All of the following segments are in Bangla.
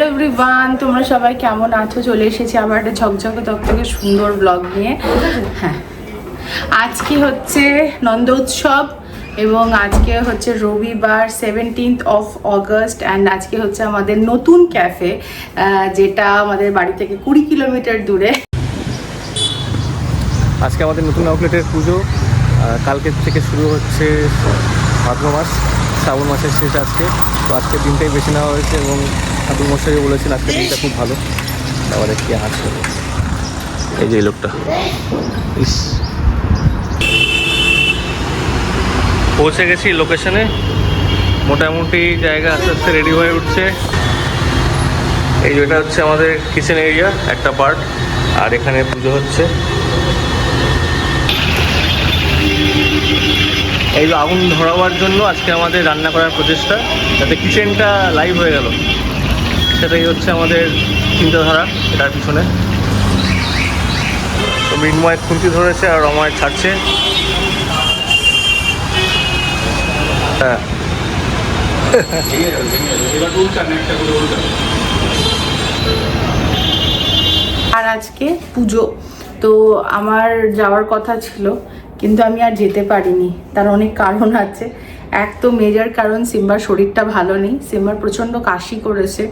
হ্যালো এভরিওয়ান তোমরা সবাই কেমন আছো? চলে এসেছি আবার একটা ঝকঝকে তকতকে সুন্দর ব্লগ নিয়ে। হ্যাঁ। আজকে হচ্ছে নন্দ উৎসব এবং আজকে হচ্ছে রবিবার সেভেন্টিন্থ অফ অগস্ট অ্যান্ড আজকে হচ্ছে আমাদের নতুন ক্যাফে যেটা আমাদের বাড়ি থেকে কুড়ি কিলোমিটার দূরে। আজকে আমাদের নতুন আউটলেটের পুজো আহ, কালকের থেকে শুরু হচ্ছে ভাদ্র মাস শ্রাবণ মাসের শেষ আজকে। তো আজকের দিনটাই বেছে নেওয়া হয়েছে এবং ঠাকুর মশাই বলেছেন আজকের দিনটা খুব ভালো। তারপরে কি আছে এই যে লোকটা। ইস। পৌঁছে গেছি লোকেশনে। মোটামুটি জায়গা আস্তে আস্তে রেডি হয়ে উঠছে। এই যেটা হচ্ছে আমাদের কিচেন এরিয়া একটা পার্ট আর এখানে পুজো হচ্ছে। এই আগুন ধরাবার জন্য আজকে আমাদের রান্না করার প্রচেষ্টা, যাতে কিচেনটা লাইভ হয়ে গেল। সেটাই হচ্ছে আমাদের চিন্তাধারা এটার পিছনে। তো মৃন্ময় খুন্তি ধরেছে আর রময় ছাড়ছে। হ্যাঁ। আর আজকে পুজো। তো আমার যাওয়ার কথা ছিল, কিন্তু আমি আর যেতে পারিনি। তার অনেক কারণ আছে। এক তো মেজর কারণ সিম্বার শরীরটা ভালো নেই। সিম্বার প্রচণ্ড কাশি করেছে।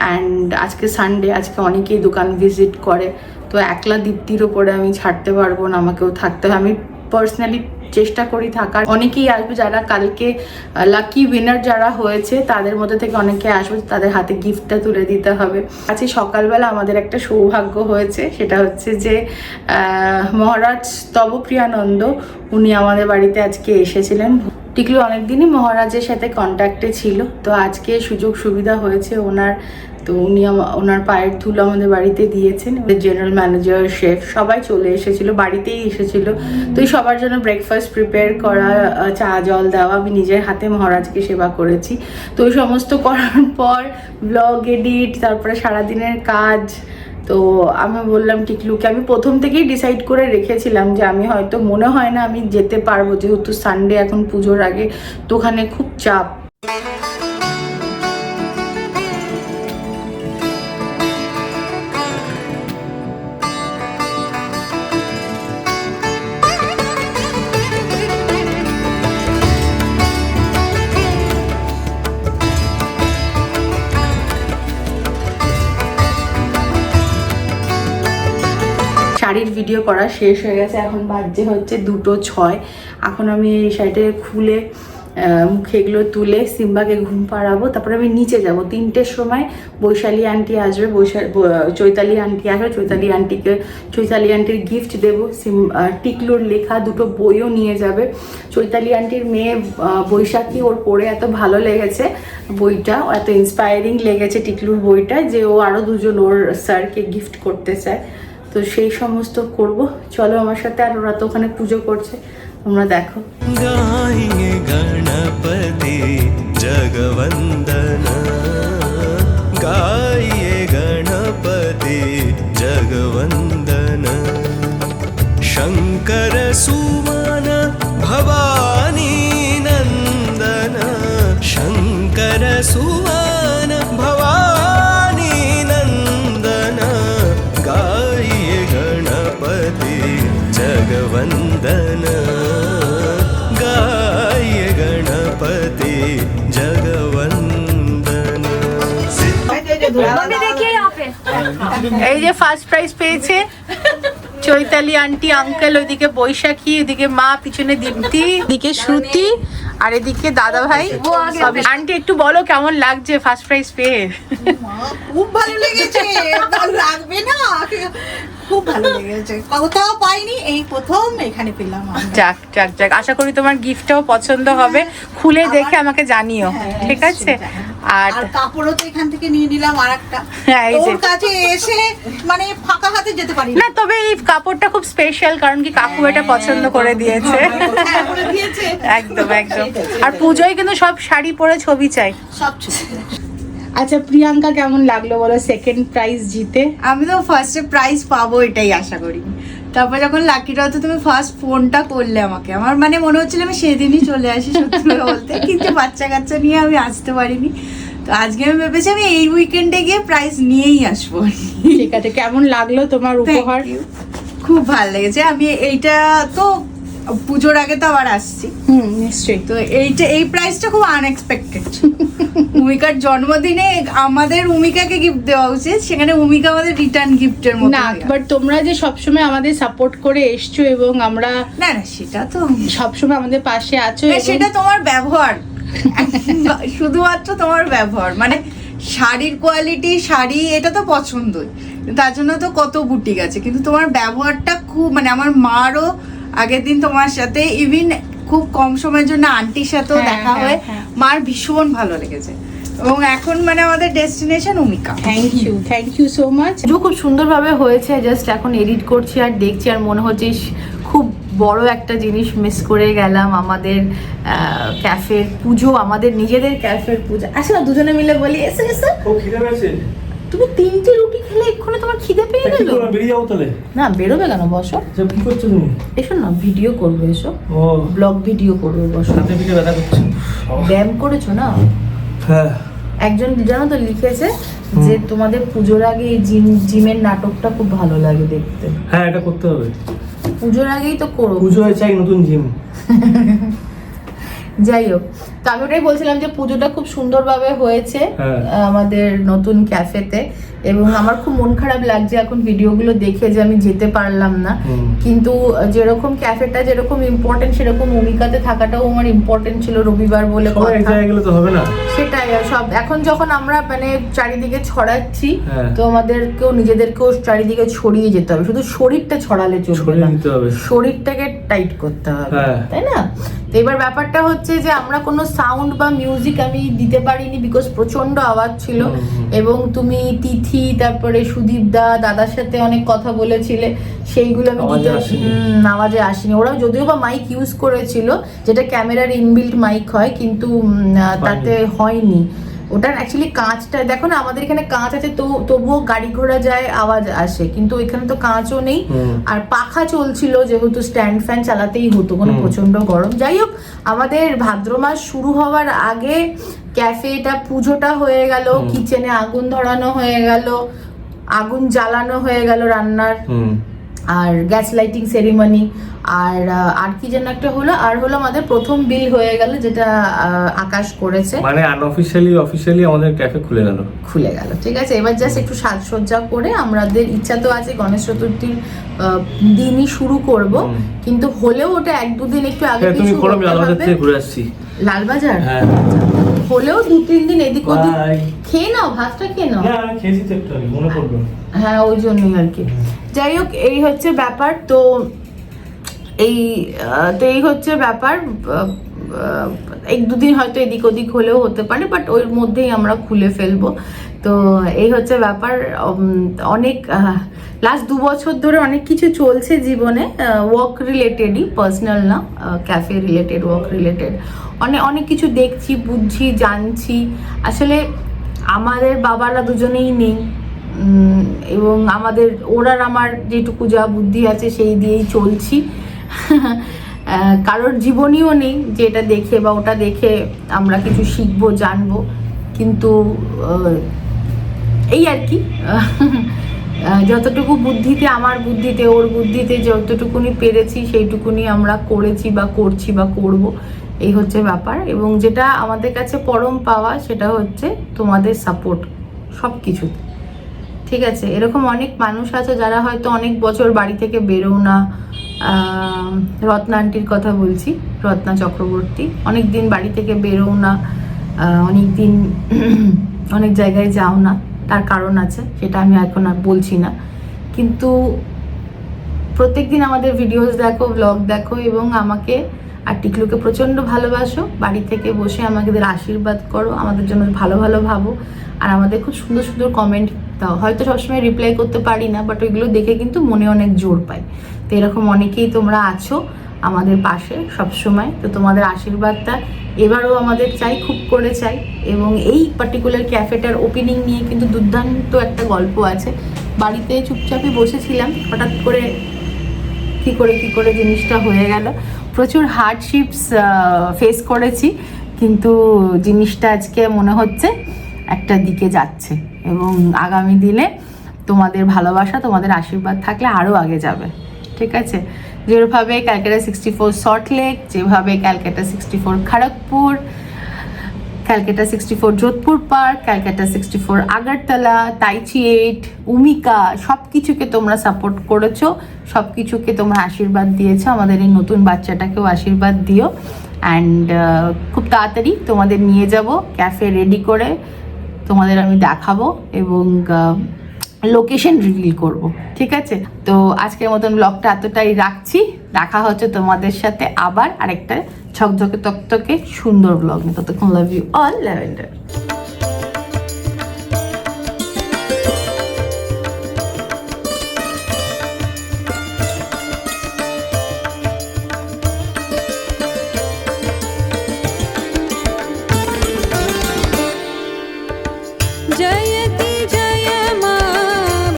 অ্যান্ড আজকে সানডে আজকে অনেকেই দোকান ভিজিট করে। তো একলা দীপ্তির ওপরে আমি ছাড়তে পারব না, আমাকেও থাকতে হবে। আমি পার্সোনালি চেষ্টা করি থাকার। অনেকেই আসবে যারা কালকে লাকি উইনার যারা হয়েছে, তাদের মধ্যে থেকে অনেকে আসবে, তাদের হাতে গিফটটা তুলে দিতে হবে। আজকে সকালবেলা আমাদের একটা সৌভাগ্য হয়েছে, সেটা হচ্ছে যে মহারাজ তবপ্রিয়ানন্দ, উনি আমাদের বাড়িতে আজকে এসেছিলেন। টিকলু অনেকদিনই মহারাজের সাথে কন্ট্যাক্টে ছিল। তো আজকে সুযোগ সুবিধা হয়েছে ওনার। তো উনি ওনার পায়ের ধুলো আমাদের বাড়িতে দিয়েছেন। জেনারেল ম্যানেজার শেফ সবাই চলে এসেছিল, বাড়িতেই এসেছিল। তো সবার জন্য ব্রেকফাস্ট প্রিপেয়ার করা চা, জল দেওয়া, আমি নিজের হাতে মহারাজকে সেবা করেছি। তো সমস্ত করার পর ব্লগ এডিট তারপরে সারাদিনের কাজ তো আমি বললাম টিকলুকে আমি প্রথম থেকেই ডিসাইড করে রেখেছিলাম যে আমি হয়তো মনে হয় না আমি যেতে পারব, যেহেতু সানডে এখন পুজোর আগে, তো ওখানে খুব চাপ। শাড়ির ভিডিও করা শেষ হয়ে গেছে, এখন বাজছে হচ্ছে দুটো ছয়। এখন আমি এই শাড়িটা খুলে মুখে এগুলো তুলে সিম্বাকে ঘুম পাড়াবো, তারপরে আমি নিচে যাব। তিনটের সময় বৈশালী আন্টি আসবে, বৈশা চৈতালি আন্টি আসবে, চৈতালি আন্টিকে চৈতালি আন্টির গিফট দেবো। সিম টিকলুর লেখা দুটো বইও নিয়ে যাবে। চৈতালি আন্টির মেয়ে বৈশাখী, ওর পড়ে এত ভালো লেগেছে বইটা এত ইন্সপায়ারিং লেগেছে টিকলুর বইটা যে ও আরও দুজন ওর স্যারকে গিফট করতে চায়। তো সেই সমস্ত করব। চলো আমার সাথে আর ওরা তো ওখানে পুজো করছে, তোমরা দেখো। গণপতি জগবন্দন। গাইয়ে গণপতি জগবন্দন। শঙ্কর সুমন ভবানী নন্দন। শঙ্কর সুমন এই যে ফার্স্ট প্রাইজ পেয়েছে। চৈতালি আন্টি আঙ্কেল ওইদিকে বৈশাখী, ওইদিকে মা, পিছনে দীপ্তি, এদিকে শ্রুতি, আর এদিকে দাদা ভাই। আন্টি, একটু বলো কেমন লাগছে ফার্স্ট প্রাইজ পেয়ে? খুব ভালো লেগেছে। লাগবে না? খুব ভালো লেগেছে। কোথাও পাইনি এই প্রথম এখানে পেলাম যাক যাক যাক আশা করি তোমার গিফটটাও পছন্দ হবে। খুলে দেখে আমাকে জানিও হ্যাঁ, ঠিক আছে? আর কাপড়ও তো এখান থেকে নিয়ে নিলাম আর একটা হ্যাঁ, ওর কাছে এসে মানে ফাঁকা হাতে যেতে পারি না। তবে এই কাপড়টা খুব স্পেশাল কারণ কি কাকু এটা পছন্দ করে দিয়েছে। হ্যাঁ, একদম একদম। আর পুজোয় কিন্তু সব শাড়ি পরে ছবি চাই। সব ছুটি আচ্ছা প্রিয়াঙ্কা কেমন লাগল বলো সেকেন্ড প্রাইজ জিতে? আমি তো ফার্স্টে প্রাইজ পাবো এটাই আশা করি। তারপর যখন লাকি ড্র তো তুমি ফার্স্ট ফোনটা করলে আমাকে। আমার মানে মনে হচ্ছিল আমি সেদিনই চলে আসি সত্যি বলতে। কিন্তু বাচ্চা কাচ্চা নিয়ে আমি আসতে পারিনি। তো আজকে আমি ভেবেছি আমি এই উইকেন্ডে গিয়ে প্রাইজ নিয়েই আসব। ঠিক আছে কেমন লাগল তোমার উপহার? খুব ভালো লেগেছে। আমি এইটা তো পুজোর আগে তো আবার আসছি। হুম নিশ্চয়ই। তো এইটা এই প্রাইসটা খুব আনএক্সপেক্টেড উমিকার জন্মদিনে আমাদের উমিকাকে গিফট দেওয়া উচিত সেখানে উমিকা আমাদের রিটার্ন গিফটের মতো না বাট তোমরা যে সবসময় আমাদের সাপোর্ট করে এসছো এবং আমরা না না সেটা তো সবসময় আমাদের পাশে আছো সেটা তোমার ব্যবহার। শুধুমাত্র তোমার ব্যবহার। মানে শাড়ির কোয়ালিটি শাড়ি এটা তো পছন্দই। তার জন্য তো কত বুটিক আছে। কিন্তু তোমার ব্যবহারটা খুব মানে আমার মারও আগের দিন তোমার সাথে ইভিন খুব কম সময়ের জন্য আন্টির সাথেও হ্যাঁ, দেখা হ্যাঁ, হয়ে হ্যাঁ। মার ভীষণ ভালো লেগেছে। এবং এখন মানে আমাদের destination Umika. Thank you thank you so much খুব সুন্দরভাবে হয়েছে জাস্ট এখন এডিট করছি আর দেখছি আর মনে হচ্ছে খুব বড় একটা জিনিস মিস করে গেলাম আমাদের ক্যাফের পুজো আমাদের নিজেদের ক্যাফের পুজো। আসো না দুজনে মিলে বলি এসে এসে। তুমি তিনটে রুটি খেলে এক্ষুনি তোমার খিদে পেয়ে গেল? বেরিয়ে যাব তাহলে? না বেরোবে কেন? বসো। আচ্ছা কি করছ তুমি? এসো না ভিডিও করবে এসো। ব্লগ ভিডিও করবে বসো। হাতে পিঠে ব্যথা করছে। ব্যায়াম করেছ না? হ্যাঁ। একজন জানো তো লিখেছে যে তোমাদের পুজোর আগে এই জিম জিমের নাটকটা খুব ভালো লাগে দেখতে। হ্যাঁ এটা করতে হবে। পুজোর আগেই তো করো। পুজোয় চাই নতুন জিম। যাই হোক তো আমি ওটাই বলছিলাম যে পুজোটা খুব সুন্দরভাবে হয়েছে হ্যাঁ। আমাদের নতুন ক্যাফেতে। এবং আমার খুব মন খারাপ লাগছে এখন ভিডিওগুলো দেখে যে আমি যেতে পারলাম না। কিন্তু যেরকম ক্যাফেটা যেরকম ইম্পর্টেন্ট সেরকম ভূমিকাতে থাকাটাও আমার ইম্পর্টেন্ট ছিল রবিবার বলে তো হবে না। সেটাই সব এখন যখন আমরা মানে চারিদিকে ছড়াচ্ছি হ্যাঁ। তো আমাদেরকেও নিজেদেরকেও চারিদিকে ছড়িয়ে যেতে হবে। শুধু শরীরটা ছড়ালে চলবে না। শরীরটাকে টাইট করতে হবে হ্যাঁ। তাই না? তো এবার ব্যাপারটা হচ্ছে যে আমরা কোনো সাউন্ড বা মিউজিক আমি দিতে পারিনি বিকজ প্রচণ্ড আওয়াজ ছিল। এবং তুমি তিথি তারপরে সুদীপ দা দাদার সাথে অনেক কথা বলেছিলে সেইগুলো আমি আওয়াজে দিতে আসেনি। আওয়াজে আসেনি ওরাও যদিও বা মাইক ইউজ করেছিল যেটা ক্যামেরার ইনবিল্ট মাইক হয় কিন্তু তাতে হয়নি ওটার অ্যাকচুয়ালি কাঁচটা দেখো না আমাদের এখানে কাঁচ আছে তো তবুও গাড়ি ঘোড়া যায় আওয়াজ আসে কিন্তু এখানে তো কাঁচও নেই। আর পাখা চলছিল যেহেতু স্ট্যান্ড ফ্যান চালাতেই হতো কোনো। প্রচণ্ড গরম। যাই হোক আমাদের ভাদ্র মাস শুরু হওয়ার আগে ক্যাফেটা পুজোটা হয়ে গেল কিচেনে আগুন ধরানো হয়ে গেল আগুন জ্বালানো হয়ে গেল রান্নার। আর গ্যাস লাইটিং সেরিমনি আর আর কি যেন একটা হলো আর হলো আমাদের প্রথম বিল হয়ে গেল যেটা আকাশ করেছে। মানে আনঅফিসিয়ালি অফিসিয়ালি আমাদের ক্যাফে খুলে গেল। খুলে গেল ঠিক আছে? এবার জাস্ট একটু সাজসজ্জা করে আমাদের ইচ্ছা তো আছে গণেশ চতুর্থীর দিনই শুরু করব কিন্তু হলেও ওটা এক দুদিন একটু আগে হ্যাঁ, তুমি করো আমি আলাদা থেকে ঘুরে আসছি। লালবাজার? হ্যাঁ। হলেও দু তিন দিন এদিক ওদিক. খেয়ে নাও ভাতটা খেয়ে নাও। আমি খেয়েছি তো একটু মনে পড়ল। হ্যাঁ ওই জন্যই আর কি। যাই হোক এই হচ্ছে ব্যাপার। তো এই তো এই হচ্ছে ব্যাপার। এক দুদিন হয়তো এদিক ওদিক হলেও হতে পারে বাট ওর মধ্যেই আমরা খুলে ফেলব। তো এই হচ্ছে ব্যাপার। অনেক লাস্ট দু বছর ধরে অনেক কিছু চলছে জীবনে ওয়ার্ক রিলেটেডই পার্সোনাল না ক্যাফে রিলেটেড ওয়ার্ক রিলেটেড অনেক অনেক কিছু দেখছি বুঝছি জানছি। আসলে আমাদের বাবারা দুজনেই নেই। এবং আমাদের ওরার আমার যেটুকু যা বুদ্ধি আছে সেই দিয়েই চলছি। কারোর জীবনীও নেই যে এটা দেখে বা ওটা দেখে আমরা কিছু শিখব, জানব। কিন্তু এই আর কি। যতটুকু বুদ্ধিতে, আমার বুদ্ধিতে, ওর বুদ্ধিতে যতটুকুনি পেরেছি, সেইটুকুনি আমরা করেছি বা করছি বা করব। এই হচ্ছে ব্যাপার। এবং যেটা আমাদের কাছে পরম পাওয়া সেটা হচ্ছে তোমাদের সাপোর্ট সব কিছুতে ঠিক আছে? এরকম অনেক মানুষ আছে যারা হয়তো অনেক বছর বাড়ি থেকে বেরো না আহ, রত্না আন্টির কথা বলছি রত্না চক্রবর্তী। অনেক দিন বাড়ি থেকে বেরো না অনেক দিন অনেক জায়গায় যাও না তার কারণ আছে সেটা আমি এখন আর বলছি না। কিন্তু প্রত্যেকদিন আমাদের ভিডিওস দেখো ব্লগ দেখো এবং আমাকে আর টিকলুকে প্রচণ্ড ভালোবাসো। বাড়ি থেকে বসে আমাদের আশীর্বাদ করো, আমাদের জন্য ভালো ভালো ভাবো। আর আমাদের খুব সুন্দর সুন্দর কমেন্ট দাও। হয়তো সবসময় রিপ্লাই করতে পারি না বাট ওইগুলো দেখে কিন্তু মনে অনেক জোর পাই তো এরকম অনেকেই তোমরা আছো আমাদের পাশে সব সময় তো তোমাদের আশীর্বাদটা এবারও আমাদের চাই, খুব করে চাই। এবং এই পার্টিকুলার ক্যাফেটার ওপেনিং নিয়ে কিন্তু দুর্দান্ত একটা গল্প আছে। বাড়িতে চুপচাপই বসেছিলাম, হঠাৎ করে কি করে কি করে জিনিসটা হয়ে গেল। প্রচুর হার্ডশিপস ফেস করেছি, কিন্তু জিনিসটা আজকে মনে হচ্ছে একটা দিকে যাচ্ছে এবং আগামী দিনে তোমাদের ভালোবাসা, তোমাদের আশীর্বাদ থাকলে আরও আগে যাবে, ঠিক আছে? যেভাবে ক্যালকাটা সিক্সটি ফোর সল্টলেক যেভাবে Calcutta sixty four Kharagpur Calcutta sixty four Jodhpur Park, Calcutta sixty four Agartala, tai chi eight Umika সব কিছুকে তোমরা সাপোর্ট করেছ সব কিছুকে তোমরা আশীর্বাদ দিয়েছ, আমাদের এই নতুন বাচ্চাটাকেও আশীর্বাদ দিও। অ্যান্ড খুব তাড়াতাড়ি তোমাদের নিয়ে যাব ক্যাফে রেডি করে তোমাদের আমি দেখাবো এবং লোকেশন রিভিল করব, ঠিক আছে? তো আজকের মতন ব্লগটা এতটাই রাখছি। দেখা হচ্ছে তোমাদের সাথে আবার আরেকটা ঝকঝকে তকতকে সুন্দর ব্লগ নিয়ে। ততক্ষণ লাভ ইউ অল ল্যাভেন্ডার